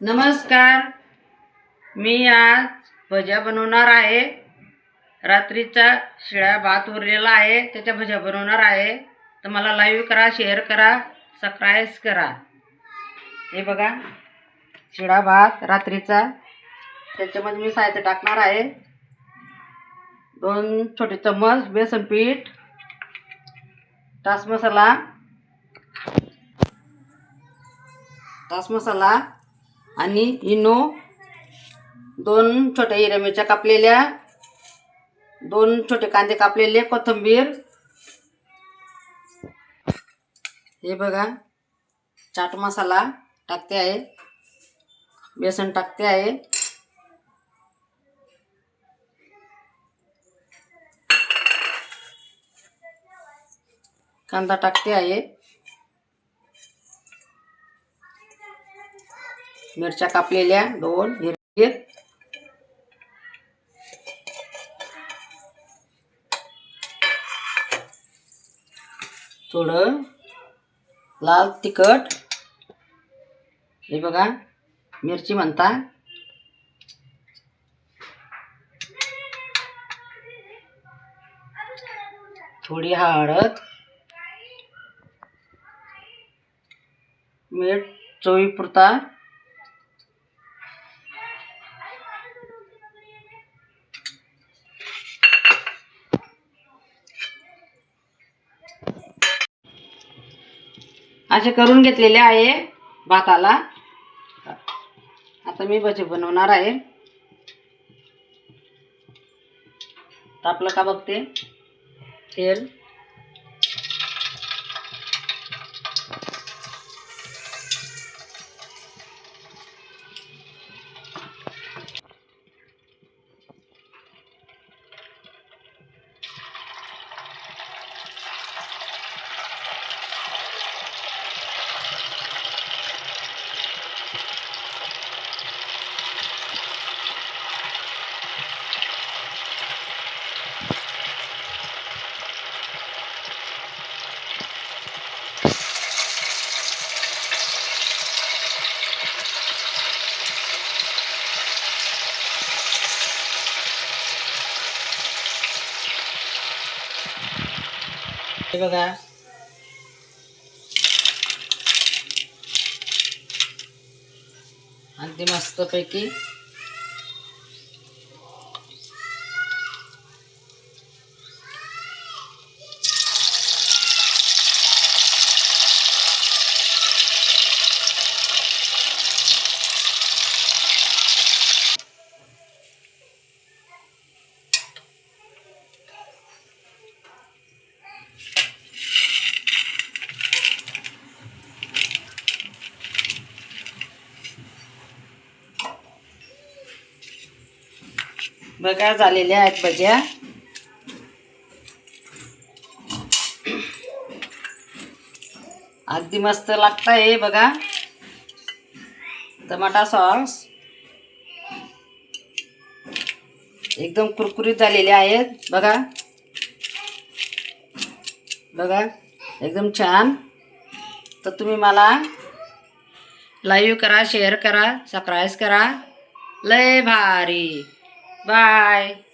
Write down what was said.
नमस्कार. मी आज भज्या बनवणार आहे. रात्रीचा शिळा भात उरलेला आहे त्याच्या भज्या बनवणार आहे. तर मला लाईव्ह करा शेअर करा सबस्क्राईब करा. हे बघा शिळा भात रात्रीचा. त्याच्यामध्ये मी साहित्य टाकणार आहे. दोन छोटे चम्मच बेसन पीठ टास मसाला. टास मसाला आणि इनो दोन छोट्या हिरव्या मिरच्या कापलेल्या दोन छोटे कांदे कापलेले कोथिंबीर. हे बघा चाट मसाला टाकते आहे. बेसन टाकते आहे. कांदा टाकते आहे. मिरच्या कापलेल्या दोन हिरवी. थोडं लाल तिखट. हे बघा मिरची म्हणता. थोडी हळद. मीठ चवीपुरता. असे करून घेतलेले आहे भाताला. आता मी भजे बनवणार आहे. तापलं का बघते? तेल. हे बघा. अगदी मस्तपैकी. बघा झालेल्या आहेत भज्या. अगदी मस्त लागत आहे बघा. टमाटा सॉस. एकदम कुरकुरीत झालेले आहेत. बघा. बघा एकदम छान. तर तुम्ही मला लाईव्ह करा शेअर करा सबस्क्राईब करा. लय भारी. Bye.